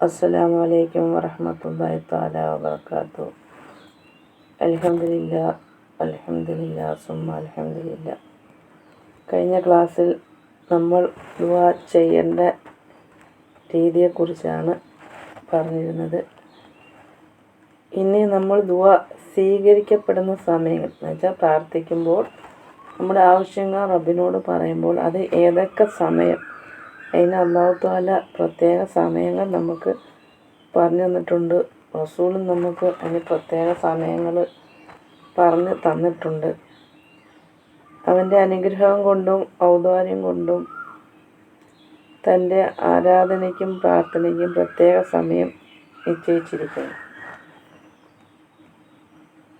അസ്സലാമു അലൈക്കും വറഹമത്തല്ലാഹി തആല വബറകാത്തു അലഹമില്ല അലഹമില്ല സുമ അലഹമില്ല കഴിഞ്ഞ ക്ലാസ്സിൽ നമ്മൾ ദുആ ചെയ്യേണ്ട രീതിയെക്കുറിച്ചാണ് പറഞ്ഞിരുന്നത്. ഇനി നമ്മൾ ദുആ സ്വീകരിക്കപ്പെടുന്ന സമയങ്ങൾ എന്ന് വെച്ചാൽ പ്രാർത്ഥിക്കുമ്പോൾ നമ്മുടെ ആവശ്യങ്ങൾ റബ്ബിനോട് പറയുമ്പോൾ അത് ഏതൊക്കെ സമയം അതിന് അള്ളാഹു താല പ്രത്യേക സമയങ്ങൾ നമുക്ക് പറഞ്ഞു തന്നിട്ടുണ്ട്. റസൂലും നമുക്ക് അതിന് പ്രത്യേക സമയങ്ങൾ പറഞ്ഞ് തന്നിട്ടുണ്ട്. അവന്റെ അനുഗ്രഹം കൊണ്ടും ഔദാര്യം കൊണ്ടും തന്റെ ആരാധനയ്ക്കും പ്രാർത്ഥനയ്ക്കും പ്രത്യേക സമയം നിശ്ചയിച്ചിരിക്കുന്നു.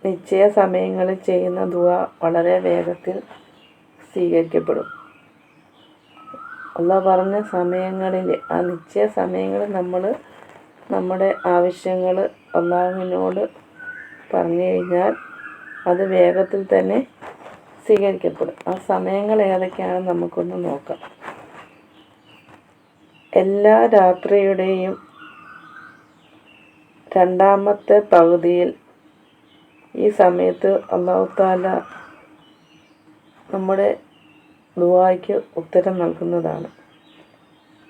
നിശ്ചയ സമയങ്ങളിൽ ചെയ്യുന്ന ദുവ വളരെ വേഗത്തിൽ സ്വീകരിക്കപ്പെടും. അല്ല പറഞ്ഞ സമയങ്ങളിൽ ആ നിശ്ചയ സമയങ്ങളിൽ നമ്മൾ നമ്മുടെ ആവശ്യങ്ങൾ അള്ളാഹുവിനോട് പറഞ്ഞു കഴിഞ്ഞാൽ അത് വേഗത്തിൽ തന്നെ സ്വീകരിക്കപ്പെടും. ആ സമയങ്ങൾ ഏതൊക്കെയാണെന്ന് നമുക്കൊന്ന് നോക്കാം. എല്ലാ രാത്രിയുടെയും രണ്ടാമത്തെ പകുതിയിൽ ഈ സമയത്ത് അള്ളാഹു താല നമ്മുടെ ദുവായ്ക്ക് ഉത്തരം നൽകുന്നതാണ്.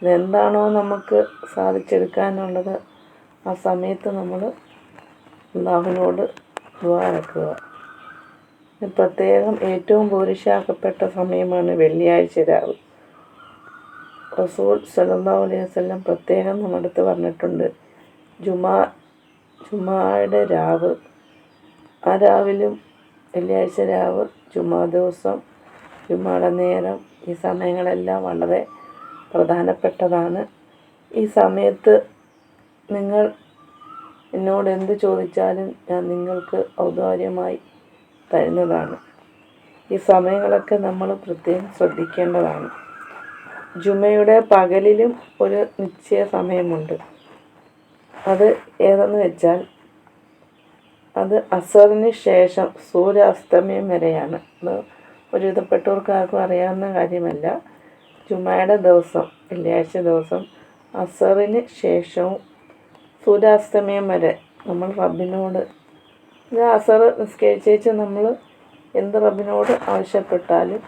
ഇതെന്താണോ നമുക്ക് സാധിച്ചെടുക്കാനുള്ളത് ആ സമയത്ത് നമ്മൾ അള്ളാഹുവിനോട് ദുബായക്കുക പ്രത്യേകം ഏറ്റവും പുരുഷാക്കപ്പെട്ട സമയമാണ് വെള്ളിയാഴ്ച രാവ്. റസൂൽ സല്ലല്ലാഹു അലൈഹി വസ്ലം പ്രത്യേകം നമ്മുടെ അടുത്ത് പറഞ്ഞിട്ടുണ്ട് ജുമാ ജുമായുടെ രാവ്. ആ രാവിലും വെള്ളിയാഴ്ച രാവ് ജുമാ ദിവസം ജുമായുടെ നേരം ഈ സമയങ്ങളെല്ലാം വളരെ പ്രധാനപ്പെട്ടതാണ്. ഈ സമയത്ത് നിങ്ങൾ എന്നോട് എന്ത് ചോദിച്ചാലും ഞാൻ നിങ്ങൾക്ക് ഔദാര്യമായി തരുന്നതാണ്. ഈ സമയങ്ങളൊക്കെ നമ്മൾ പ്രത്യേകം ശ്രദ്ധിക്കേണ്ടതാണ്. ജുമയുടെ പകലിലും ഒരു നിശ്ചയ സമയമുണ്ട്. അത് ഏതെന്ന് വെച്ചാൽ അത് അസറിന് ശേഷം സൂര്യാസ്തമയം വരെയാണ്. അത് ഒരുവിധപ്പെട്ടവർക്ക് ആർക്കും അറിയാവുന്ന കാര്യമല്ല. ജുമായുടെ ദിവസം വെള്ളിയാഴ്ച ദിവസം അസറിന് ശേഷവും സൂര്യാസ്തമയം വരെ നമ്മൾ റബ്ബിനോട് അസർ നിസ്കരിച്ചേച്ച് നമ്മൾ എന്ത് റബ്ബിനോട് ആവശ്യപ്പെട്ടാലും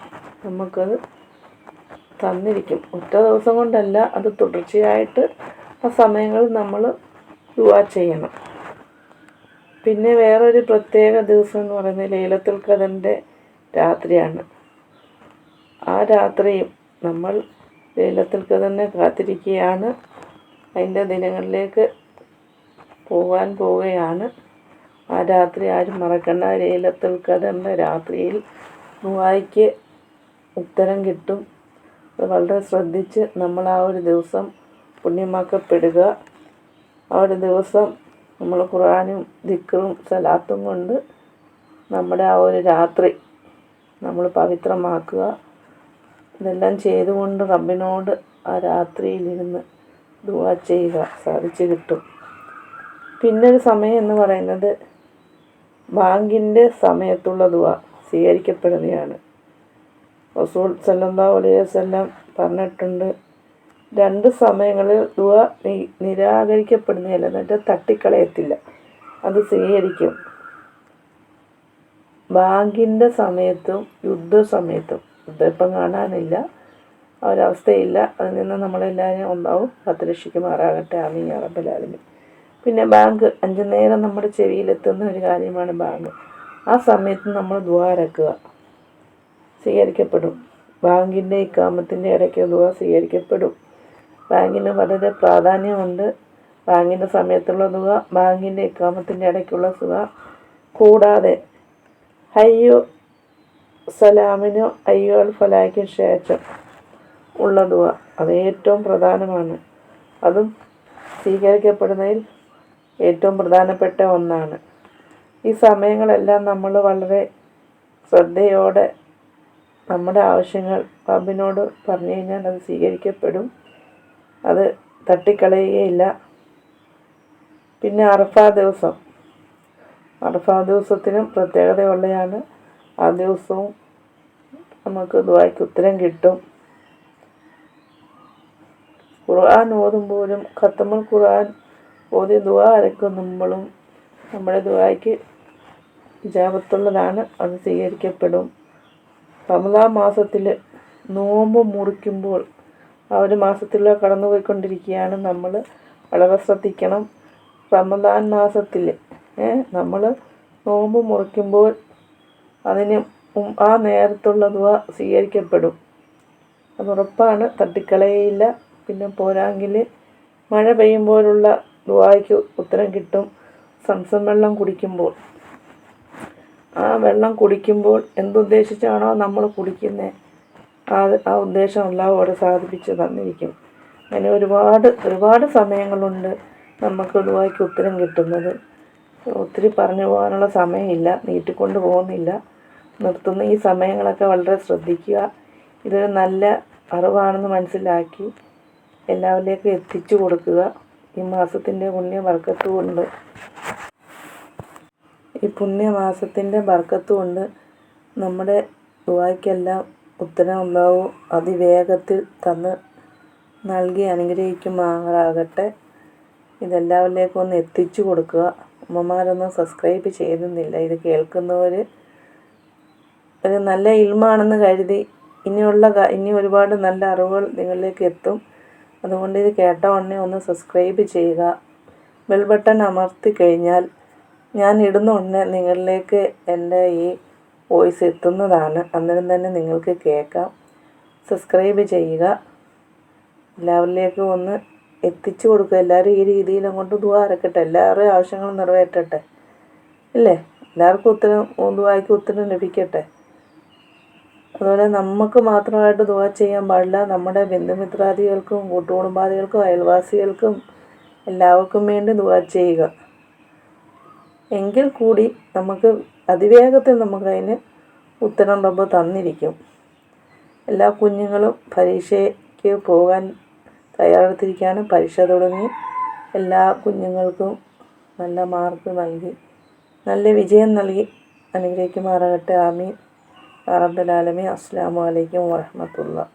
നമുക്കത് തന്നിരിക്കും. ഒറ്റ ദിവസം കൊണ്ടല്ല അത് തുടർച്ചയായിട്ട് ആ സമയങ്ങളിൽ നമ്മൾ ദുവാ ചെയ്യണം. പിന്നെ വേറൊരു പ്രത്യേക ദിവസം എന്ന് പറയുന്നത് ലൈലത്തുൽ ഖദറിന്റെ രാത്രിയാണ്. ആ രാത്രിയും നമ്മൾ ലൈലത്തുൽ തന്നെ കാത്തിരിക്കുകയാണ്. അതിന്റെ ദിനങ്ങളിലേക്ക് പോകാൻ പോവുകയാണ്. ആ രാത്രി ആരും മറക്കണ്ട. ലൈലത്തുൽ ഖദറിന്റെ രാത്രിയിൽ മൂവായിക്ക് ഉത്തരം കിട്ടും. അത് വളരെ ശ്രദ്ധിച്ച് നമ്മൾ ആ ഒരു ദിവസം പുണ്യമാക്കപ്പെടുക. ആ ഒരു ദിവസം നമ്മൾ ഖുറാനും ദിക്കറും സലാത്തും കൊണ്ട് നമ്മുടെ ആ ഒരു രാത്രി നമ്മൾ പവിത്രമാക്കുക. ഇതെല്ലാം ചെയ്തുകൊണ്ട് റബ്ബിനോട് ആ രാത്രിയിലിരുന്ന് ദുവ ചെയ്യുക. സാധിച്ചു കിട്ടും. പിന്നൊരു സമയം എന്ന് പറയുന്നത് ബാങ്കിന്റെ സമയത്തുള്ള ദുവ സ്വീകരിക്കപ്പെടുകയാണ് റസൂൽ സല്ലാ അലൈഹി വസല്ലം പറഞ്ഞിട്ടുണ്ട് രണ്ട് സമയങ്ങളിൽ ദുവ നിരാകരിക്കപ്പെടുന്നതല്ല എന്നിട്ട് തട്ടിക്കളയത്തില്ല. അത് സ്വീകരിക്കും. ബാങ്കിന്റെ സമയത്തും യുദ്ധ സമയത്തും യുദ്ധം ഇപ്പം കാണാനില്ല. ഒരവസ്ഥയില്ല. അതിൽ നിന്ന് നമ്മളെല്ലാവരും ഒന്നാവും. മാറാകട്ടെ. ആമീൻ അറബലാലിന് പിന്നെ ബാങ്ക് അഞ്ചു നേരം നമ്മുടെ ചെവിയിലെത്തുന്ന ഒരു കാര്യമാണ് ബാങ്ക്. ആ സമയത്ത് നമ്മൾ ദ്വാരക്കുക സ്വീകരിക്കപ്പെടും. ബാങ്കിന്റെ ഇക്കാമത്തിന്റെ ഇടയ്ക്ക് ദുവ സ്വീകരിക്കപ്പെടും. ബാങ്കിന് വളരെ പ്രാധാന്യമുണ്ട്. ബാങ്കിന്റെ സമയത്തുള്ള തുക ബാങ്കിന്റെ ഇക്കാമത്തിന്റെ ഇടയ്ക്കുള്ള തുക കൂടാതെ ഹയ്യോ സലാമിനോ അയ്യോ അൽ ഫലായ്ക്കും ശേഷം ഉള്ള ദുവ അത് ഏറ്റവും പ്രധാനമാണ്. അതും സ്വീകരിക്കപ്പെടുന്നതിൽ ഏറ്റവും പ്രധാനപ്പെട്ട ഒന്നാണ്. ഈ സമയങ്ങളെല്ലാം നമ്മൾ വളരെ ശ്രദ്ധയോടെ നമ്മുടെ ആവശ്യങ്ങൾ റബ്ബിനോട് പറഞ്ഞു കഴിഞ്ഞാൽ അത് സ്വീകരിക്കപ്പെടും. അത് തട്ടിക്കളയുകയില്ല. പിന്നെ അറഫ ദിവസം. അറഫ ദിവസത്തിനും പ്രത്യേകതയുള്ളതാണ് ആ ദിവസവും നമുക്ക് ദുബായ്ക്ക് ഉത്തരം കിട്ടും. ഖുർആൻ ഓതുമ്പോഴും ഖത്തമുൽ ഖുർആൻ ഓതി ദുആ അരക്കുമ്പോഴും നമ്മുടെ ദുആയ്ക്ക് ഇജാബത്തുള്ളതാണ് അത് സ്വീകരിക്കപ്പെടും. റമദാൻ മാസത്തിൽ നോമ്പ് മുറിക്കുമ്പോൾ ആ ഒരു മാസത്തിലൂടെ കടന്നു പോയിക്കൊണ്ടിരിക്കുകയാണ് നമ്മൾ. വളരെ ശ്രദ്ധിക്കണം. റമദാൻ മാസത്തിൽ നമ്മൾ നോമ്പ് മുറിക്കുമ്പോൾ അതിന് ആ നേരത്തുള്ള ദുവ സ്വീകരിക്കപ്പെടും. അത് ഉറപ്പാണ്. തട്ടിക്കളയില്ല പിന്നെ പോരാങ്കിൽ മഴ പെയ്യുമ്പോഴുള്ള ദുവായ്ക്ക് ഉത്തരം കിട്ടും. സംസം വെള്ളം കുടിക്കുമ്പോൾ. ആ വെള്ളം കുടിക്കുമ്പോൾ എന്തുദ്ദേശിച്ചാണോ നമ്മൾ കുടിക്കുന്നത് ആ ആ ഉദ്ദേശം എല്ലാം അവിടെ സാധിപ്പിച്ച് തന്നിരിക്കും. അങ്ങനെ ഒരുപാട് ഒരുപാട് സമയങ്ങളുണ്ട് നമുക്ക് ദുവായ്ക്ക് ഉത്തരം കിട്ടുന്നത്. ഒത്തിരി പറഞ്ഞു പോകാനുള്ള സമയമില്ല നീട്ടിക്കൊണ്ട് പോകുന്നില്ല. നിർത്തുന്ന ഈ സമയങ്ങളൊക്കെ വളരെ ശ്രദ്ധിക്കുക. ഇതൊരു നല്ല അറിവാണെന്ന് മനസ്സിലാക്കി എല്ലാവരിലേക്കും എത്തിച്ചു കൊടുക്കുക. ഈ മാസത്തിന്റെ പുണ്യ വർക്കത്ത് കൊണ്ട് ഈ പുണ്യമാസത്തിന്റെ ബർക്കത്ത് കൊണ്ട് നമ്മുടെ ദുആയ്ക്കെല്ലാം ഉത്തരം ഉണ്ടാവും അതിവേഗത്തിൽ തന്ന് നൽകി അനുഗ്രഹിക്കുമാറാകട്ടെ. ഇതെല്ലാവരിലേക്കും ഒന്ന് എത്തിച്ചു കൊടുക്കുക. ഉമ്മമാരൊന്നും സബ്സ്ക്രൈബ് ചെയ്തുന്നില്ല ഇത് കേൾക്കുന്നവർ ഒരു നല്ല ഇൽമാണെന്ന് കരുതി ഇനിയുള്ള ഇനി ഒരുപാട് നല്ല അറിവുകൾ നിങ്ങളിലേക്ക് എത്തും. അതുകൊണ്ട് ഇത് കേട്ട ഉടനെ ഒന്ന് സബ്സ്ക്രൈബ് ചെയ്യുക. ബെൽ ബട്ടൺ അമർത്തി കഴിഞ്ഞാൽ ഞാൻ ഇടുന്ന ഉടനെ നിങ്ങളിലേക്ക് എന്റെ ഈ വോയിസ് എത്തുന്നതാണ്. അന്നേരം തന്നെ നിങ്ങൾക്ക് കേൾക്കാം. സബ്സ്ക്രൈബ് ചെയ്യുക. എല്ലാവരിലേക്കും ഒന്ന് എത്തിച്ചു കൊടുക്കുക. എല്ലാവരും ഈ രീതിയിൽ അങ്ങോട്ട് ദുവാ അരക്കട്ടെ എല്ലാവരുടെയും ആവശ്യങ്ങൾ നിറവേറ്റട്ടെ? ഇല്ലേ? എല്ലാവർക്കും ഉത്തരം ദുവായ്ക്ക് ഉത്തരം ലഭിക്കട്ടെ? അതുപോലെ നമുക്ക് മാത്രമായിട്ട് ദുവാ ചെയ്യാൻ പാടില്ല. നമ്മുടെ ബന്ധുമിത്രാദികൾക്കും കൂട്ടുകുടുംബാദികൾക്കും അയൽവാസികൾക്കും എല്ലാവർക്കും വേണ്ടി ദുവാ ചെയ്യുക. എങ്കിൽ കൂടി നമുക്ക് അതിവേഗത്തിൽ നമുക്കതിന് ഉത്തരം റബ്ബ് തന്നിരിക്കും. എല്ലാ കുഞ്ഞുങ്ങളും പരീക്ഷയ്ക്ക് പോകാൻ തയ്യാറെടുത്തിരിക്കുകയാണ്. പരീക്ഷ തുടങ്ങി. എല്ലാ കുഞ്ഞുങ്ങൾക്കും നല്ല മാർക്ക് നൽകി. നല്ല വിജയം നൽകി. അനുഗ്രഹിക്കുമാറാകട്ടെ. ആമീൻ. റബ്ബലാലമി അസ്സാം വലൈക്കും വാഹമത്തുള്ള